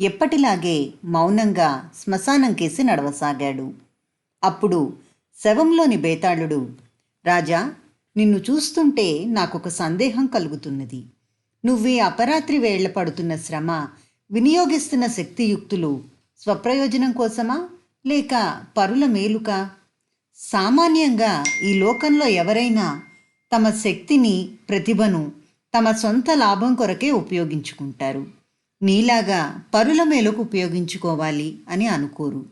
ఎప్పటిలాగే మౌనంగా శ్మశానం కేసి నడవసాగాడు. అప్పుడు శవంలోని బేతాళుడు రాజా నిన్ను చూస్తుంటే నాకొక సందేహం కలుగుతున్నది. నువ్వీ అపరాత్రి వేళ్ళ పడుతున్న శ్రమ వినియోగిస్తున్న శక్తియుక్తులు స్వప్రయోజనం కోసమా? లేక పరుల మేలుకా? సామాన్యంగా ఈ లోకంలో ఎవరైనా తమ శక్తిని ప్రతిభను తమ సొంత లాభం కొరకే ఉపయోగించుకుంటారు. నీలాగా పరుల మేలకు ఉపయోగించుకోవాలి అని అనుకోరు.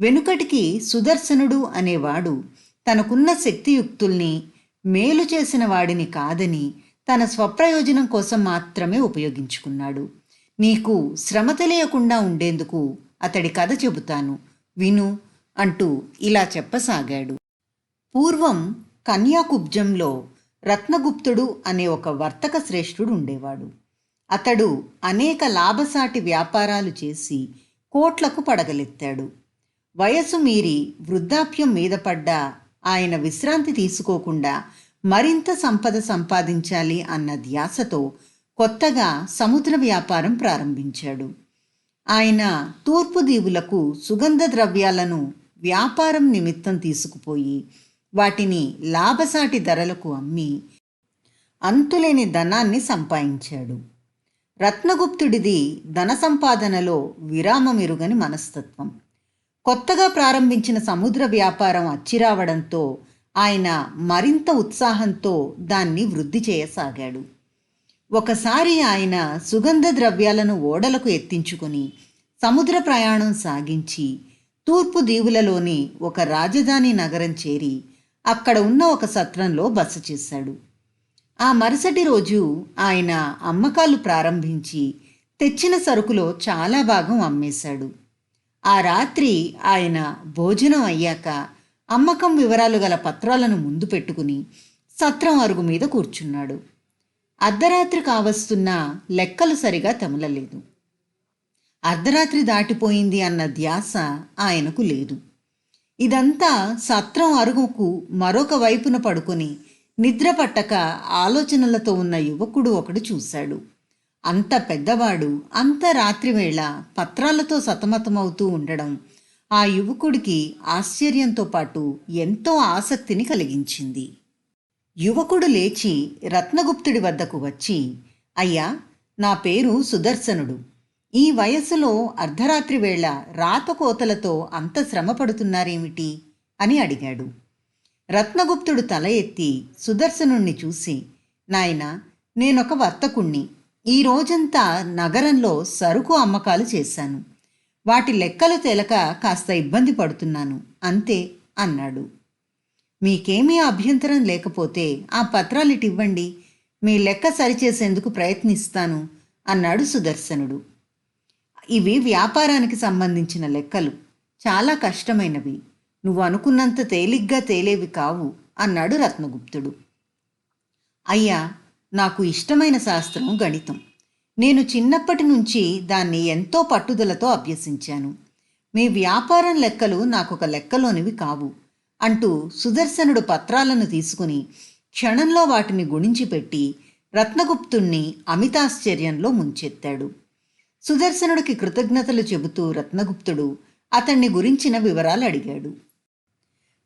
వెనుకటికి సుదర్శనుడు అనేవాడు తనకున్న శక్తియుక్తుల్ని మేలు చేసిన వాడిని కాదని తన స్వప్రయోజనం కోసం మాత్రమే ఉపయోగించుకున్నాడు. నీకు శ్రమ తెలియకుండా ఉండేందుకు అతడి కథ చెబుతాను. విను అంటూ ఇలా చెప్పసాగాడు. పూర్వం కన్యాకుబ్జంలో రత్నగుప్తుడు అనే ఒక వర్తక శ్రేష్ఠుడు ఉండేవాడు. అతడు అనేక లాభసాటి వ్యాపారాలు చేసి కోట్లకు పడగలెత్తాడు. వయసు మీరి వృద్ధాప్యం మీద పడ్డ ఆయన విశ్రాంతి తీసుకోకుండా మరింత సంపద సంపాదించాలి అన్న ధ్యాసతో కొత్తగా సముద్ర వ్యాపారం ప్రారంభించాడు. ఆయన తూర్పు దీవులకు సుగంధ ద్రవ్యాలను వ్యాపారం నిమిత్తం తీసుకుపోయి వాటిని లాభసాటి ధరలకు అమ్మి అంతులేని ధనాన్ని సంపాదించాడు. రత్నగుప్తుడిది ధన సంపాదనలో విరామమిరుగని మనస్తత్వం. కొత్తగా ప్రారంభించిన సముద్ర వ్యాపారం అచ్చిరావడంతో ఆయన మరింత ఉత్సాహంతో దాన్ని వృద్ధి చేయసాగాడు. ఒకసారి ఆయన సుగంధ ద్రవ్యాలను ఓడలకు ఎత్తించుకొని సముద్ర ప్రయాణం సాగించి తూర్పు దీవులలోని ఒక రాజధాని నగరం చేరి అక్కడ ఉన్న ఒక సత్రంలో బస చేశాడు. ఆ మరుసటి రోజు ఆయన అమ్మకాలు ప్రారంభించి తెచ్చిన సరుకులో చాలా భాగం అమ్మేశాడు. ఆ రాత్రి ఆయన భోజనం అయ్యాక అమ్మకం వివరాలు గల పత్రాలను ముందు పెట్టుకుని సత్రం అరుగు మీద కూర్చున్నాడు. అర్ధరాత్రి కావస్తున్న లెక్కలు సరిగా తమలలేదు. అర్ధరాత్రి దాటిపోయింది అన్న ధ్యాస ఆయనకు లేదు. ఇదంతా సత్రం అరుగుకు మరొక వైపున పడుకొని నిద్ర పట్టక ఆలోచనలతో ఉన్న యువకుడు ఒకడు చూశాడు. అంత పెద్దవాడు అంత రాత్రివేళ పత్రాలతో సతమతమవుతూ ఉండడం ఆ యువకుడికి ఆశ్చర్యంతో పాటు ఎంతో ఆసక్తిని కలిగించింది. యువకుడు లేచి రత్నగుప్తుడి వద్దకు వచ్చి అయ్యా నా పేరు సుదర్శనుడు. ఈ వయస్సులో అర్ధరాత్రి వేళ రాతకోతలతో అంత శ్రమ పడుతున్నారేమిటి అని అడిగాడు. రత్నగుప్తుడు తల ఎత్తి సుదర్శనుణ్ణి చూసి నాయనా నేనొక వర్తకుణ్ణి. ఈ రోజంతా నగరంలో సరుకు అమ్మకాలు చేశాను. వాటి లెక్కలు తేలక కాస్త ఇబ్బంది పడుతున్నాను. అంతే అన్నాడు. మీకేమీ అభ్యంతరం లేకపోతే ఆ పత్రాలు ఇటు ఇవ్వండి మీ లెక్క సరిచేసేందుకు ప్రయత్నిస్తాను అన్నాడు సుదర్శనుడు. ఇవి వ్యాపారానికి సంబంధించిన లెక్కలు. చాలా కష్టమైనవి. నువ్వు అనుకున్నంత తేలిగ్గా తేలేవి కావు అన్నాడు రత్నగుప్తుడు. అయ్యా నాకు ఇష్టమైన శాస్త్రం గణితం. నేను చిన్నప్పటి నుంచి దాన్ని ఎంతో పట్టుదలతో అభ్యసించాను. మీ వ్యాపారం లెక్కలు నాకొక లెక్కలోనివి కావు అంటూ సుదర్శనుడు పత్రాలను తీసుకుని క్షణంలో వాటిని గుణించి పెట్టి రత్నగుప్తుణ్ణి అమితాశ్చర్యంలో ముంచెత్తాడు. సుదర్శనుడికి కృతజ్ఞతలు చెబుతూ రత్నగుప్తుడు అతన్ని గురించిన వివరాలు అడిగాడు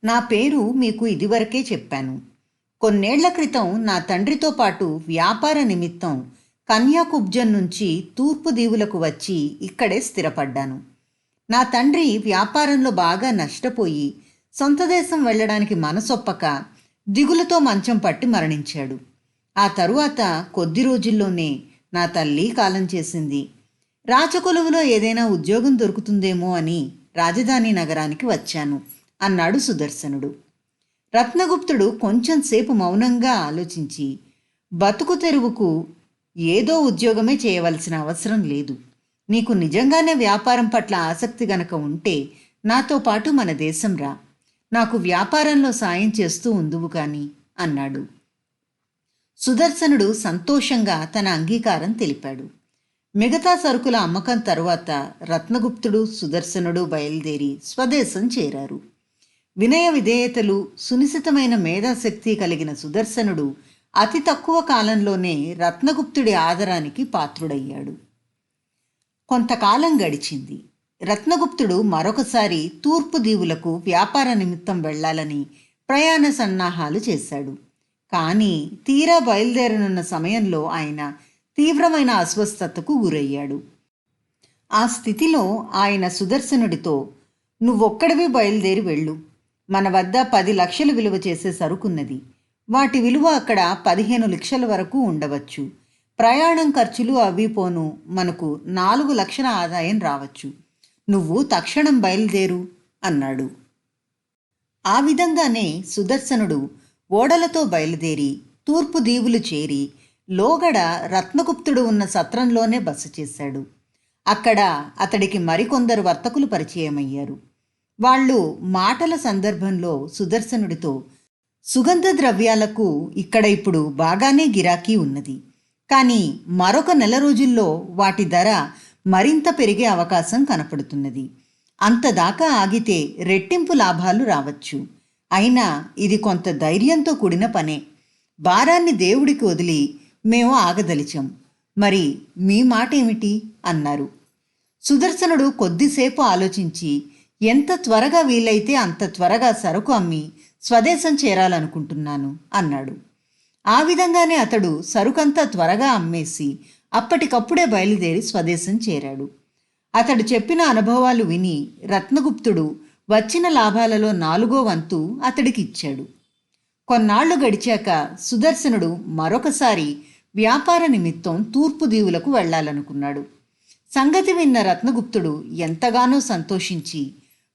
నా పేరు మీకు ఇదివరకే చెప్పాను. కొన్నేళ్ళ క్రితం నా తండ్రితో పాటు వ్యాపార నిమిత్తం కన్యాకుబ్జం నుంచి తూర్పు దీవులకు వచ్చి ఇక్కడే స్థిరపడ్డాను. నా తండ్రి వ్యాపారంలో బాగా నష్టపోయి సొంత దేశం వెళ్ళడానికి మనసొప్పక దిగులతో మంచం పట్టి మరణించాడు. ఆ తరువాత కొద్ది రోజుల్లోనే నా తల్లి కాలం చేసింది. రాచకొలువులో ఏదైనా ఉద్యోగం దొరుకుతుందేమో అని రాజధాని నగరానికి వచ్చాను. అన్నాడు సుదర్శనుడు. రత్నగుప్తుడు కొంచెం సేపు మౌనంగా ఆలోచించి బతుకు తెరువుకు ఏదో ఉద్యోగమే చేయవలసిన అవసరం లేదు. నీకు నిజంగానే వ్యాపారం పట్ల ఆసక్తి గనక ఉంటే నాతో పాటు మన దేశం రా. నాకు వ్యాపారంలో సాయం చేస్తూ ఉందువు కాని అన్నాడు. సుదర్శనుడు సంతోషంగా తన అంగీకారం తెలిపాడు. మిగతా సరుకుల అమ్మకం తరువాత రత్నగుప్తుడు సుదర్శనుడు బయలుదేరి స్వదేశం చేరారు. వినయ విధేయతలు సునిశితమైన మేధాశక్తి కలిగిన సుదర్శనుడు అతి తక్కువ కాలంలోనే రత్నగుప్తుడి ఆదరానికి పాత్రుడయ్యాడు. కొంతకాలం గడిచింది. రత్నగుప్తుడు మరొకసారి తూర్పు దీవులకు వ్యాపార నిమిత్తం వెళ్ళాలని ప్రయాణ సన్నాహాలు చేశాడు. కానీ తీరా బయలుదేరనున్న సమయంలో ఆయన తీవ్రమైన అస్వస్థతకు గురయ్యాడు. ఆ స్థితిలో ఆయన సుదర్శనుడితో నువ్వొక్కడివి బయలుదేరి వెళ్ళు. మన వద్ద పది లక్షలు విలువ చేసే సరుకున్నది. వాటి విలువ అక్కడ పదిహేను లక్షల వరకు ఉండవచ్చు. ప్రయాణం ఖర్చులు అవి పోను మనకు నాలుగు లక్షల ఆదాయం రావచ్చు. నువ్వు తక్షణం బయలుదేరు అన్నాడు. ఆ విధంగానే సుదర్శనుడు ఓడలతో బయలుదేరి తూర్పు దీవులు చేరి లోగడ రత్నగుప్తుడు ఉన్న సత్రంలోనే బస చేశాడు. అక్కడ అతడికి మరికొందరు వర్తకులు పరిచయమయ్యారు. వాళ్ళు మాటల సందర్భంలో సుదర్శనుడితో సుగంధ ద్రవ్యాలకు ఇక్కడ ఇప్పుడు బాగానే గిరాకీ ఉన్నది. కానీ మరొక నెల రోజుల్లో వాటి ధర మరింత పెరిగే అవకాశం కనపడుతున్నది. అంతదాకా ఆగితే రెట్టింపు లాభాలు రావచ్చు. అయినా ఇది కొంత ధైర్యంతో కూడిన పనే. భారాన్ని దేవుడికి వదిలి మేము ఆగదలిచాం. మరి మీ మాట ఏమిటి అన్నారు. సుదర్శనుడు కొద్దిసేపు ఆలోచించి ఎంత త్వరగా వీలైతే అంత త్వరగా సరుకు అమ్మి స్వదేశం చేరాలనుకుంటున్నాను అన్నాడు. ఆ విధంగానే అతడు సరుకంతా త్వరగా అమ్మేసి అప్పటికప్పుడే బయలుదేరి స్వదేశం చేరాడు. అతడు చెప్పిన అనుభవాలు విని రత్నగుప్తుడు వచ్చిన లాభాలలో నాలుగో వంతు అతడికి ఇచ్చాడు కొన్నాళ్ళు గడిచాక సుదర్శనుడు మరొకసారి వ్యాపార నిమిత్తం తూర్పు దీవులకు వెళ్ళాలనుకున్నాడు. సంగతి విన్న రత్నగుప్తుడు ఎంతగానో సంతోషించి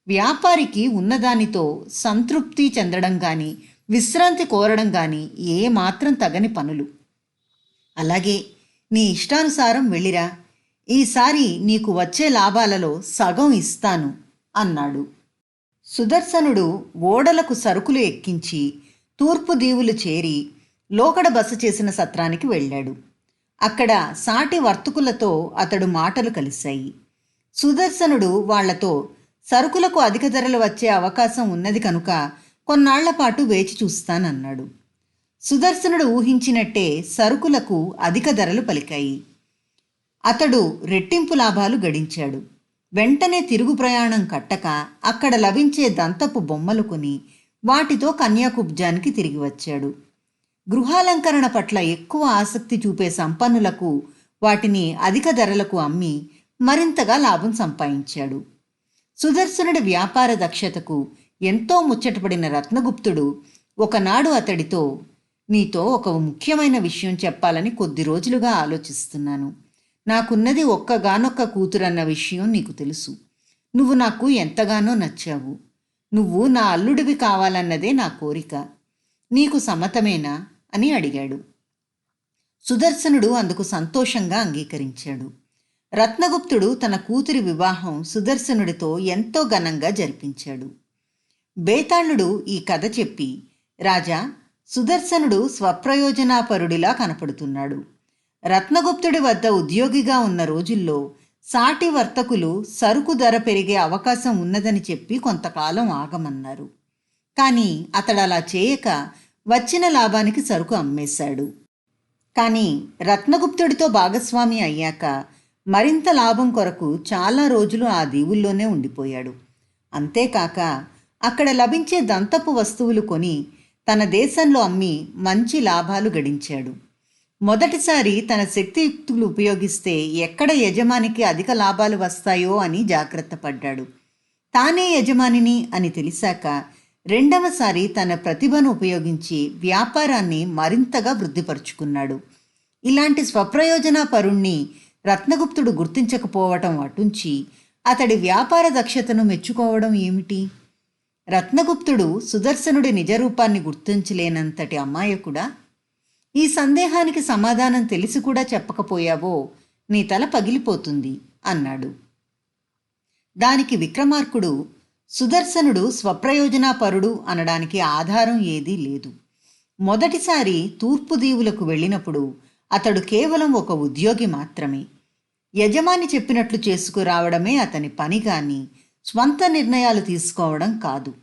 వ్యాపారికి ఉన్నదానితో సంతృప్తి చెందడం కానీ విశ్రాంతి కోరడం కానీ ఏమాత్రం తగని పనులు. అలాగే నీ ఇష్టానుసారం వెళ్ళిరా. ఈసారి నీకు వచ్చే లాభాలలో సగం ఇస్తాను అన్నాడు. సుదర్శనుడు ఓడలకు సరుకులు ఎక్కించి తూర్పు దీవులు చేరి లోకడ బస చేసిన సత్రానికి వెళ్ళాడు. అక్కడ సాటి వర్తకులతో అతడు మాటలు కలిశాయి. సుదర్శనుడు వాళ్ళతో సరుకులకు అధిక ధరలు వచ్చే అవకాశం ఉన్నది కనుక కొన్నాళ్ళ పాటు వేచి చూస్తానన్నాడు. సుదర్శనుడు ఊహించినట్టే సరుకులకు అధిక ధరలు పలికాయి. అతడు రెట్టింపు లాభాలు గడించాడు. వెంటనే తిరుగు ప్రయాణం కట్టక అక్కడ లభించే దంతపు బొమ్మలు కొని వాటితో కన్యాకుబ్జానికి తిరిగి వచ్చాడు. గృహాలంకరణ పట్ల ఎక్కువ ఆసక్తి చూపే సంపన్నులకు వాటిని అధిక ధరలకు అమ్మి మరింతగా లాభం సంపాదించాడు. సుదర్శనుడి వ్యాపార దక్షతకు ఎంతో ముచ్చటపడిన రత్నగుప్తుడు ఒకనాడు అతడితో నీతో ఒక ముఖ్యమైన విషయం చెప్పాలని కొద్ది రోజులుగా ఆలోచిస్తున్నాను. నాకున్నది ఒక్కగానొక్క కూతురన్న విషయం నీకు తెలుసు. నువ్వు నాకు ఎంతగానో నచ్చావు. నువ్వు నా అల్లుడివి కావాలన్నదే నా కోరిక. నీకు సమ్మతమేనా? అని అడిగాడు. సుదర్శనుడు అందుకు సంతోషంగా అంగీకరించాడు. రత్నగుప్తుడు తన కూతురి వివాహం సుదర్శనుడితో ఎంతో ఘనంగా జరిపించాడు. బేతాళుడు ఈ కథ చెప్పి రాజా సుదర్శనుడు స్వప్రయోజనాపరుడిలా కనపడుతున్నాడు. రత్నగుప్తుడి వద్ద ఉద్యోగిగా ఉన్న రోజుల్లో సాటి వర్తకులు సరుకు ధర పెరిగే అవకాశం ఉన్నదని చెప్పి కొంతకాలం ఆగమన్నారు. కానీ అతడు అలా చేయక వచ్చిన లాభానికి సరుకు అమ్మేశాడు. కానీ రత్నగుప్తుడితో భాగస్వామి అయ్యాక మరింత లాభం కొరకు చాలా రోజులు ఆ దీవుల్లోనే ఉండిపోయాడు. అంతేకాక అక్కడ లభించే దంతపు వస్తువులు కొని తన దేశంలో అమ్మి మంచి లాభాలు గడించాడు. మొదటిసారి తన శక్తియుక్తులు ఉపయోగిస్తే ఎక్కడ యజమానికి అధిక లాభాలు వస్తాయో అని జాగ్రత్త పడ్డాడు. తానే యజమానిని అని తెలిసాక రెండవసారి తన ప్రతిభను ఉపయోగించి వ్యాపారాన్ని మరింతగా వృద్ధిపరుచుకున్నాడు. ఇలాంటి స్వప్రయోజన పరుణ్ణి రత్నగుప్తుడు గుర్తించకపోవటం అటుంచి అతడి వ్యాపార దక్షతను మెచ్చుకోవడం ఏమిటి? రత్నగుప్తుడు సుదర్శనుడి నిజరూపాన్ని గుర్తించలేనంతటి అమ్మాయకుడా ఈ సందేహానికి సమాధానం తెలిసి కూడా చెప్పకపోయావో నీ తల పగిలిపోతుంది అన్నాడు. దానికి విక్రమార్కుడు సుదర్శనుడు స్వప్రయోజనాపరుడు అనడానికి ఆధారం ఏదీ లేదు. మొదటిసారి తూర్పు దీవులకు వెళ్ళినప్పుడు అతడు కేవలం ఒక ఉద్యోగి మాత్రమే. యజమాని చెప్పినట్లు చేసుకురావడమే అతని పని కానీ స్వంత నిర్ణయాలు తీసుకోవడం కాదు.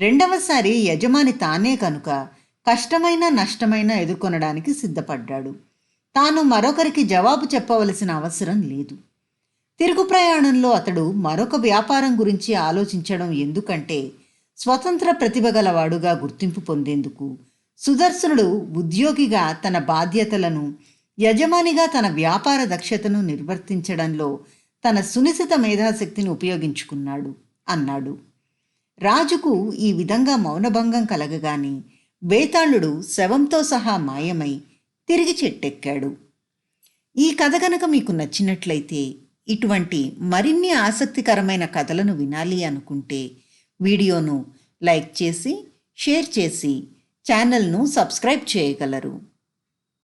రెండవసారి యజమాని తానే కనుక కష్టమైన నష్టమైన ఎదుర్కొనడానికి సిద్ధపడ్డాడు. తాను మరొకరికి జవాబు చెప్పవలసిన అవసరం లేదు. తిరుగు ప్రయాణంలో అతడు మరొక వ్యాపారం గురించి ఆలోచించడం ఎందుకంటే స్వతంత్ర ప్రతిభ గలవాడుగా గుర్తింపు పొందేందుకు సుదర్శనుడు ఉద్యోగిగా తన బాధ్యతలను యజమానిగా తన వ్యాపార దక్షతను నిర్వర్తించడంలో తన సునిశిత మేధాశక్తిని ఉపయోగించుకున్నాడు అన్నాడు. రాజుకు ఈ విధంగా మౌనభంగం కలగగానే బేతాళుడు శవంతో సహా మాయమై తిరిగి చెట్టెక్కాడు. ఈ కథ కనుక మీకు నచ్చినట్లయితే ఇటువంటి మరిన్ని ఆసక్తికరమైన కథలను వినాలి అనుకుంటే వీడియోను లైక్ చేసి షేర్ చేసి ఛానల్ను సబ్స్క్రైబ్ చేయగలరు.